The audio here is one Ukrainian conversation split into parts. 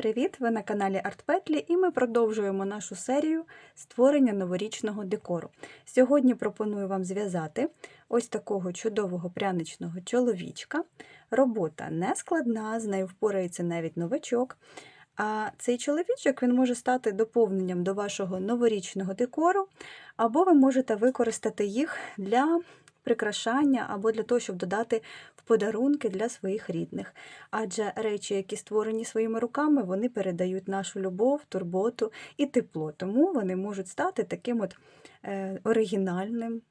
Привіт! Ви на каналі ArtPetlі і ми продовжуємо нашу серію створення новорічного декору. Сьогодні пропоную вам зв'язати ось такого чудового пряничного чоловічка. Робота не складна, з нею впорається навіть новачок. А цей чоловічок він може стати доповненням до вашого новорічного декору, або ви можете використати їх для прикрашання або для того, щоб додати в подарунки для своїх рідних. Адже речі, які створені своїми руками, вони передають нашу любов, турботу і тепло. Тому вони можуть стати таким от е, оригінальним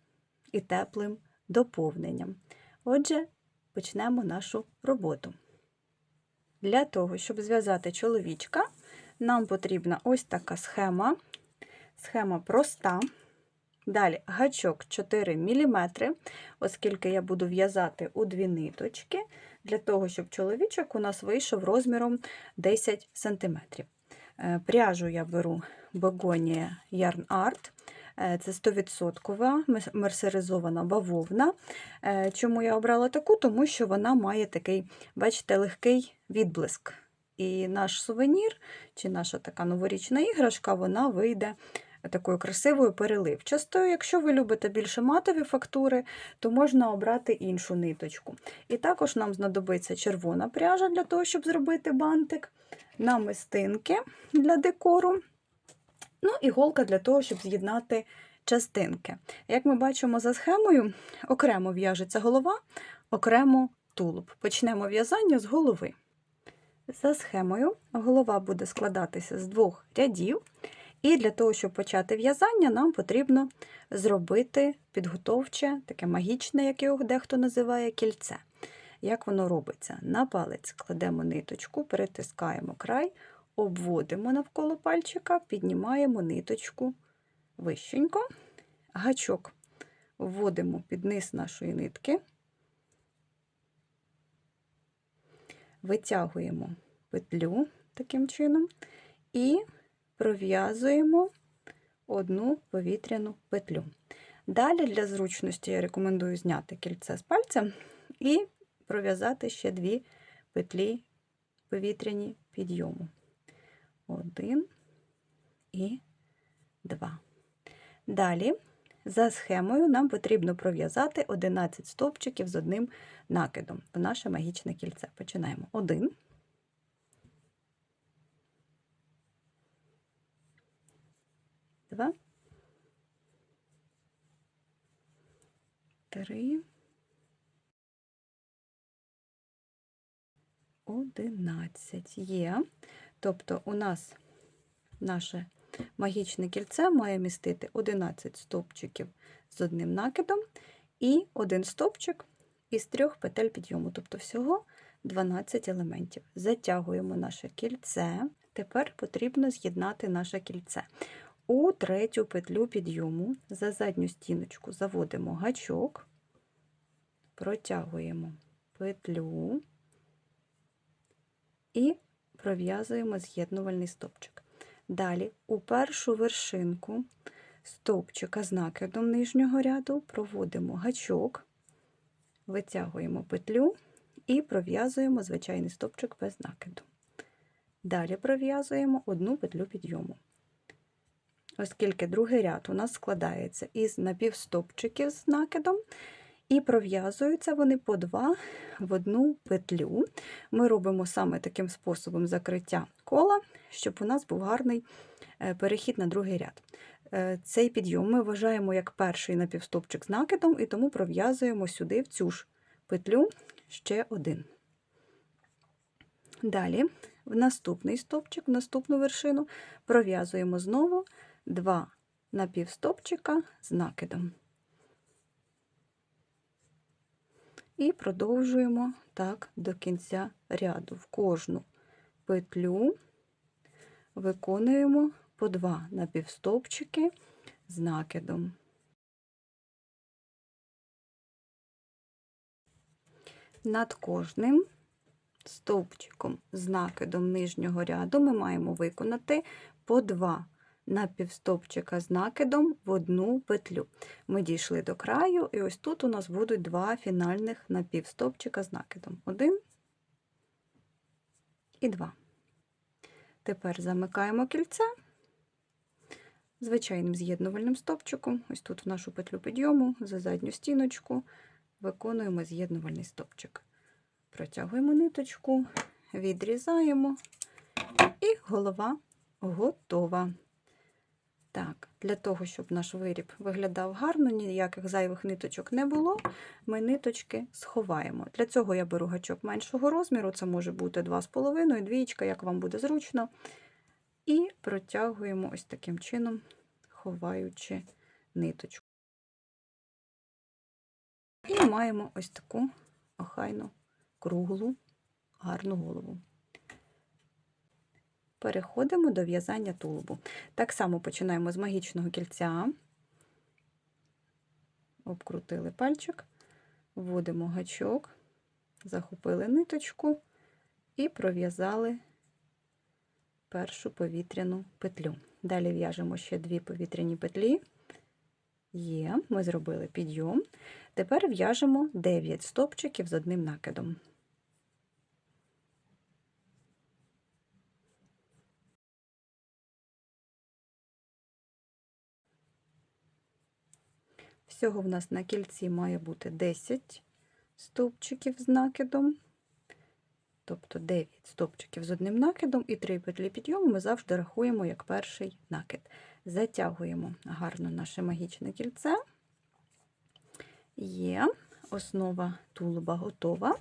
і теплим доповненням. Отже, почнемо нашу роботу. Для того, щоб зв'язати чоловічка, нам потрібна ось така схема. Схема проста. Далі гачок 4 мм, оскільки я буду в'язати у дві ниточки, для того, щоб чоловічок у нас вийшов розміром 10 см. Е, пряжу я беру Begonia Yarn Art. Е, це 100% мерсеризована бавовна. Е, чому я обрала таку? Тому що вона має такий, бачите, легкий відблиск. І наш сувенір, чи наша така новорічна іграшка, вона вийде такою красивою переливчастою. Якщо ви любите більше матові фактури, то можна обрати іншу ниточку. І також нам знадобиться червона пряжа для того, щоб зробити бантик, намистинки для декору, ну і голка для того, щоб з'єднати частинки. Як ми бачимо за схемою, окремо в'яжеться голова, окремо тулуб. Почнемо в'язання з голови. За схемою голова буде складатися з двох рядів. І для того, щоб почати в'язання, нам потрібно зробити підготовче, таке магічне, як його дехто називає, кільце. Як воно робиться? На палець кладемо ниточку, перетискаємо край, обводимо навколо пальчика, піднімаємо ниточку вищенько, гачок вводимо під низ нашої нитки, витягуємо петлю таким чином і пров'язуємо одну повітряну петлю. Далі, для зручності, я рекомендую зняти кільце з пальця і пров'язати ще дві петлі повітряні підйому. Один і два. Далі, за схемою, нам потрібно пров'язати 11 стовпчиків з одним накидом в наше магічне кільце. Починаємо. Один. Два, три, одинадцять є. Тобто у нас наше магічне кільце має містити 11 стовпчиків з одним накидом і один стовпчик із трьох петель підйому, тобто всього 12 елементів. Затягуємо наше кільце. Тепер потрібно з'єднати наше кільце. У третю петлю підйому за задню стіночку заводимо гачок, протягуємо петлю і пров'язуємо з'єднувальний стовпчик. Далі у першу вершинку стовпчика з накидом нижнього ряду проводимо гачок, витягуємо петлю і пров'язуємо звичайний стовпчик без накиду. Далі пров'язуємо одну петлю підйому оскільки другий ряд у нас складається із напівстопчиків з накидом, і пров'язуються вони по два в одну петлю. Ми робимо саме таким способом закриття кола, щоб у нас був гарний е, перехід на другий ряд. Е, цей підйом ми вважаємо як перший напівстопчик з накидом, і тому пров'язуємо сюди в цю ж петлю ще один. Далі, в наступний стопчик, в наступну вершину пров'язуємо знову два напівстопчика з накидом. І продовжуємо так до кінця ряду. В кожну петлю виконуємо по два напівстопчики з накидом. Над кожним стовпчиком з накидом нижнього ряду ми маємо виконати по два напівстопчика з накидом в одну петлю. Ми дійшли до краю, і ось тут у нас будуть два фінальних напівстопчика з накидом. Один і два. Тепер замикаємо кільце звичайним з'єднувальним стовпчиком. Ось тут в нашу петлю підйому за задню стіночку виконуємо з'єднувальний стовпчик. Протягуємо ниточку, відрізаємо, і голова готова. Так, для того, щоб наш виріб виглядав гарно, ніяких зайвих ниточок не було, ми ниточки сховаємо. Для цього я беру гачок меншого розміру, це може бути 2,5, двічка, як вам буде зручно. І протягуємо ось таким чином, ховаючи ниточку. І маємо ось таку охайну, круглу, гарну голову. Переходимо до в'язання тулубу. Так само починаємо з магічного кільця, обкрутили пальчик, вводимо гачок, захопили ниточку і пров'язали першу повітряну петлю. Далі в'яжемо ще дві повітряні петлі. Є, ми зробили підйом. Тепер в'яжемо 9 стопчиків з одним накидом. Всього в нас на кільці має бути 10 стовпчиків з накидом, тобто 9 стовпчиків з одним накидом і 3 петлі підйому ми завжди рахуємо як перший накид. Затягуємо гарно наше магічне кільце. Є, основа тулуба готова.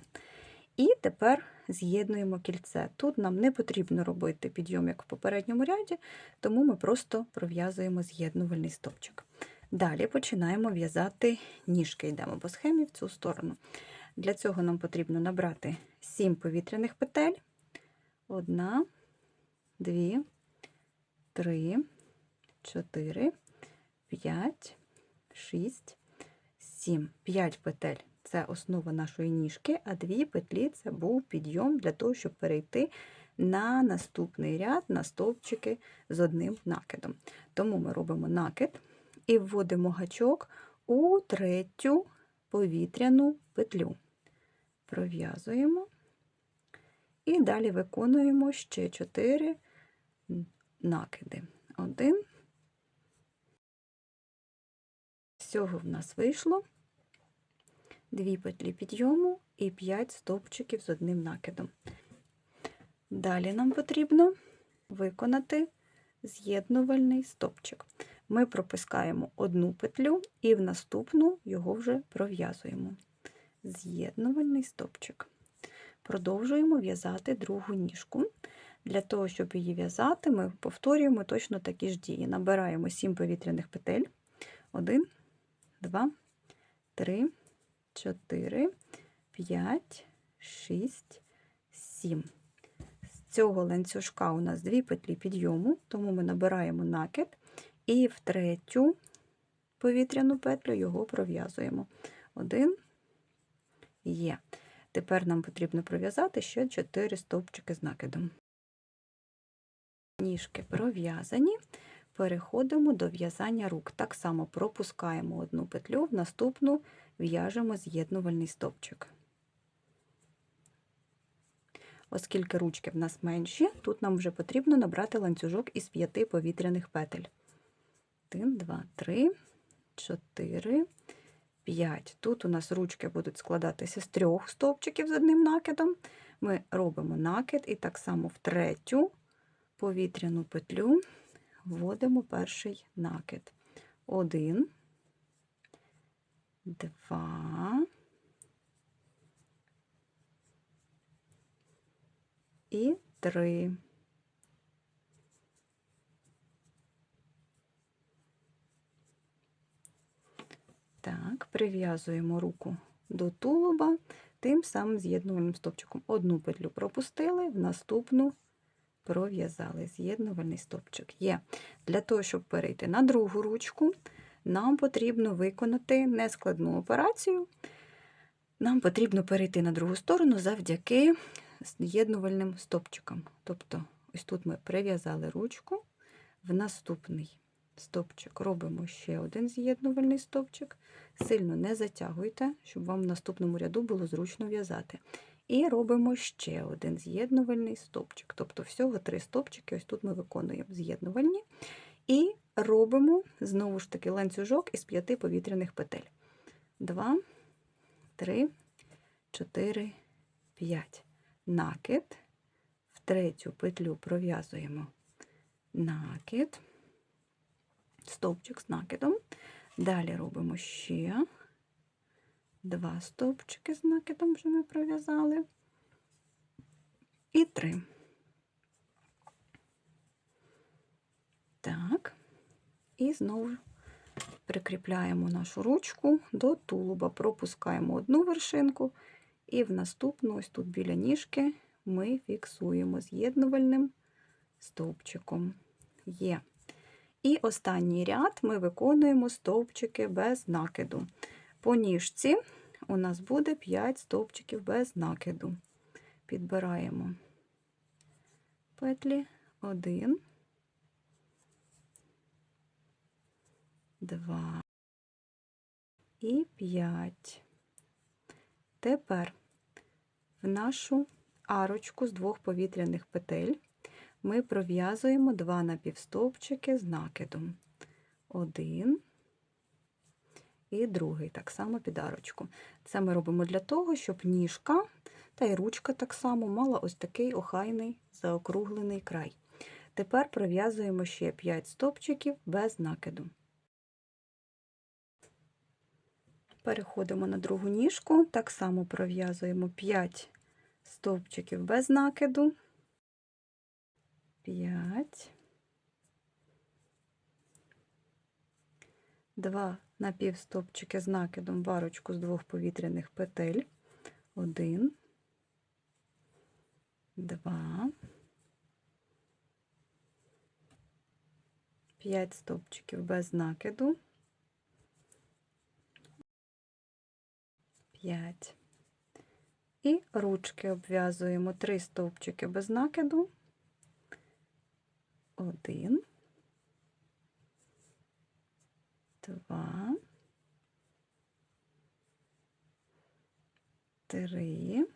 І тепер з'єднуємо кільце. Тут нам не потрібно робити підйом, як в попередньому ряді, тому ми просто пров'язуємо з'єднувальний стовпчик. Далі починаємо в'язати ніжки, йдемо по схемі в цю сторону. Для цього нам потрібно набрати 7 повітряних петель. Одна, дві, три, чотири, п'ять, шість, сім. П'ять петель це основа нашої ніжки, а дві петлі це був підйом для того, щоб перейти на наступний ряд на стовпчики з одним накидом. Тому ми робимо накид і вводимо гачок у третю повітряну петлю. Пров'язуємо і далі виконуємо ще 4 накиди. Один. Всього в нас вийшло дві петлі підйому і 5 стовпчиків з одним накидом. Далі нам потрібно виконати з'єднувальний стовпчик. Ми пропускаємо одну петлю і в наступну його вже пров'язуємо. З'єднувальний стовпчик. Продовжуємо в'язати другу ніжку. Для того, щоб її в'язати, ми повторюємо точно такі ж дії. Набираємо 7 повітряних петель. 1, 2, 3, 4, 5, 6, 7. З цього ланцюжка у нас дві петлі підйому, тому ми набираємо накид і в третю повітряну петлю його пров'язуємо. Один є. Тепер нам потрібно пров'язати ще 4 стовпчики з накидом. Ніжки пров'язані, переходимо до в'язання рук. Так само пропускаємо одну петлю, в наступну в'яжемо з'єднувальний стовпчик. Оскільки ручки в нас менші, тут нам вже потрібно набрати ланцюжок із 5 повітряних петель. 1, 2, 3, 4, 5. Тут у нас ручки будуть складатися з трьох стовпчиків з одним накидом. Ми робимо накид і так само в третю повітряну петлю вводимо перший накид. 1, 2, і 3. Прив'язуємо руку до тулуба тим самим з'єднувальним стовпчиком. Одну петлю пропустили, в наступну пров'язали з'єднувальний стовпчик. Є. Для того, щоб перейти на другу ручку, нам потрібно виконати нескладну операцію. Нам потрібно перейти на другу сторону завдяки з'єднувальним стовпчикам. Тобто, ось тут ми прив'язали ручку, в наступний стовпчик, робимо ще один з'єднувальний стовпчик. Сильно не затягуйте, щоб вам в наступному ряду було зручно в'язати. І робимо ще один з'єднувальний стовпчик. Тобто всього три стовпчики, ось тут ми виконуємо з'єднувальні. І робимо знову ж таки ланцюжок із п'яти повітряних петель. Два, три, чотири, п'ять. Накид. В третю петлю пров'язуємо накид, стовпчик з накидом. Далі робимо ще два стовпчики з накидом, вже ми пров'язали. І три. Так, і знову прикріпляємо нашу ручку до тулуба, пропускаємо одну вершинку, і в наступну, ось тут біля ніжки, ми фіксуємо з'єднувальним стовпчиком. Є. І останній ряд ми виконуємо стовпчики без накиду. По ніжці у нас буде 5 стовпчиків без накиду. Підбираємо петлі 1, 2 і 5. Тепер в нашу арочку з двох повітряних петель ми пров'язуємо два напівстовпчики з накидом. Один і другий, так само під арочку. Це ми робимо для того, щоб ніжка та й ручка так само мала ось такий охайний заокруглений край. Тепер пров'язуємо ще 5 стовпчиків без накиду. Переходимо на другу ніжку, так само пров'язуємо 5 стовпчиків без накиду. 5, 2 напівстопчики з накидом в арочку з двох повітряних петель, 1, 2, 5 стовпчиків без накиду, 5. І ручки обв'язуємо. 3 стовпчики без накиду, один, два, три,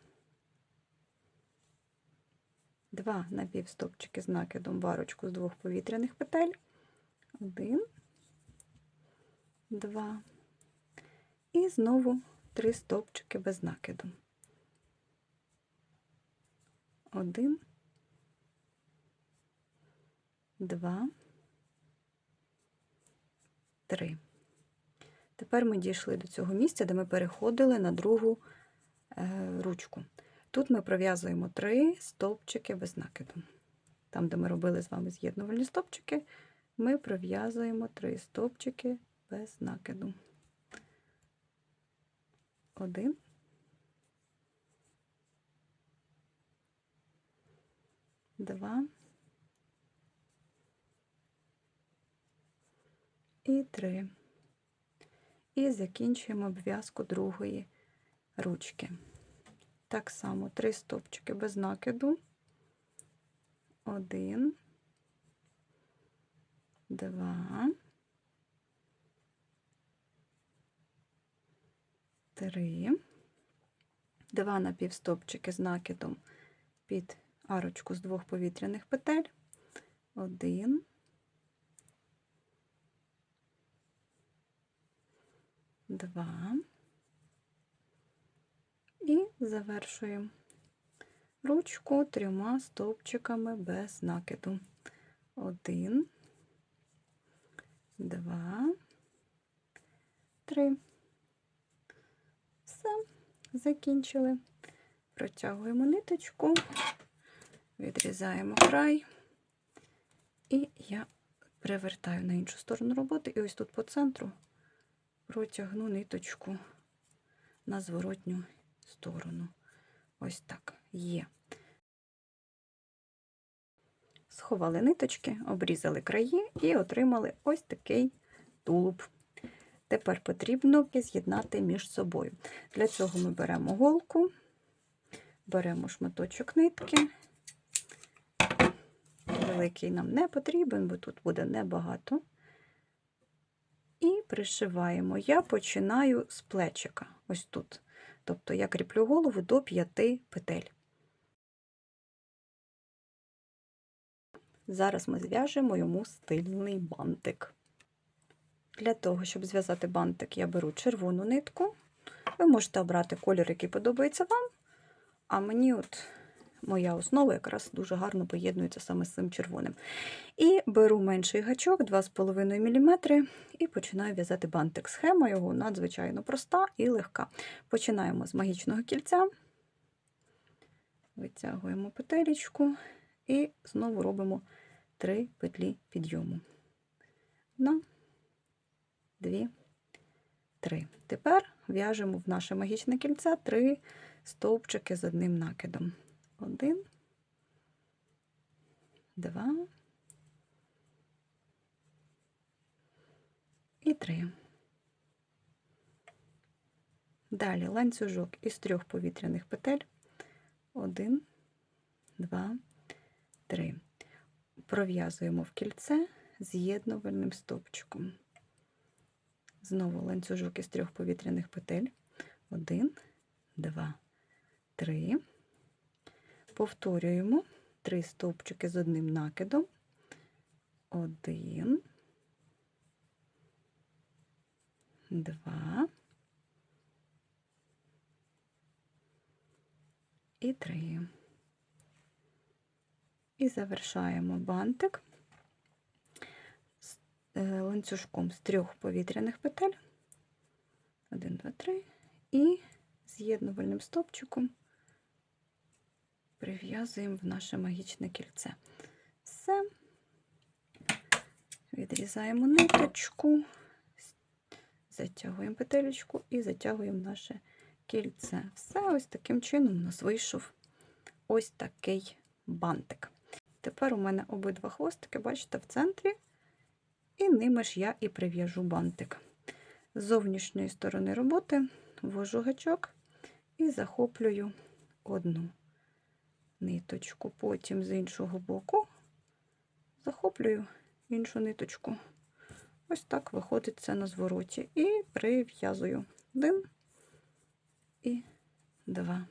два. Напівстопчики з накидом варочку з двох повітряних петель, один, два, і знову три стовпчики без накиду. Один, два, три. Тепер ми дійшли до цього місця, де ми переходили на другу е, ручку. Тут ми пров'язуємо три стовпчики без накиду. Там, де ми робили з вами з'єднувальні стовпчики, ми пров'язуємо три стовпчики без накиду. Один. Два. І три. І закінчуємо обв'язку другої ручки. Так само три стовпчики без накиду. Один, два, три, два напівстопчики з накидом під арочку з двох повітряних петель. Один, два і завершуємо ручку трьома стовпчиками без накиду. Один, два, три. Все, закінчили. Протягуємо ниточку, відрізаємо край, і я привертаю на іншу сторону роботи, і ось тут по центру протягну ниточку на зворотню сторону. Ось так є. Сховали ниточки, обрізали краї і отримали ось такий тулуб. Тепер потрібно з'єднати між собою. Для цього ми беремо голку, беремо шматочок нитки. Великий нам не потрібен, бо тут буде небагато. Пришиваємо. Я починаю з плечика, ось тут. Тобто я кріплю голову до 5 петель. Зараз ми зв'яжемо йому стильний бантик. Для того, щоб зв'язати бантик, я беру червону нитку. Ви можете обрати колір, який подобається вам. А мені от моя основа якраз дуже гарно поєднується саме з цим червоним. І беру менший гачок 2,5 мм і починаю в'язати бантик. Схема його надзвичайно проста і легка. Починаємо з магічного кільця, витягуємо петелечку і знову робимо 3 петлі підйому. Одна, дві, три. Тепер в'яжемо в наше магічне кільце 3 стовпчики з одним накидом. Один, два і три. Далі ланцюжок із трьох повітряних петель. Один, два, три. Пров'язуємо в кільце з'єднувальним стовпчиком. Знову ланцюжок із трьох повітряних петель. Один, два, три. Повторюємо три стовпчики з одним накидом. Один, два і три. І завершаємо бантик е, ланцюжком з трьох повітряних петель. Один, два, три. І з'єднувальним стовпчиком прив'язуємо в наше магічне кільце. Все. Відрізаємо ниточку, затягуємо петелечку і затягуємо наше кільце. Все, ось таким чином у нас вийшов ось такий бантик. Тепер у мене обидва хвостики, бачите, в центрі, і ними ж я і прив'яжу бантик. З зовнішньої сторони роботи ввожу гачок і захоплюю одну ниточку. Потім з іншого боку захоплюю іншу ниточку. Ось так виходить це на звороті. І прив'язую один і два.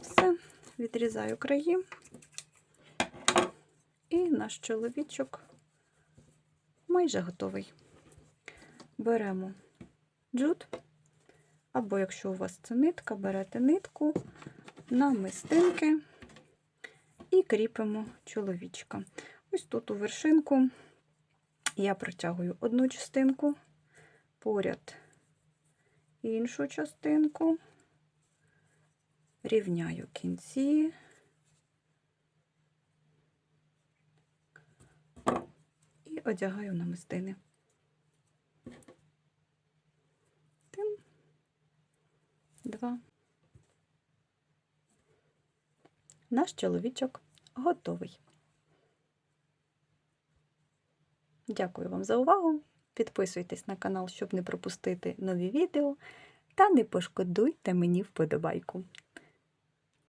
Все, відрізаю краї. І наш чоловічок майже готовий. Беремо джут, або якщо у вас це нитка, берете нитку на мистинки і кріпимо чоловічка. Ось тут у вершинку я протягую одну частинку, поряд іншу частинку, рівняю кінці. І одягаю намистини. Один, два. Наш чоловічок готовий. Дякую вам за увагу. Підписуйтесь на канал, щоб не пропустити нові відео. Та не пошкодуйте мені вподобайку.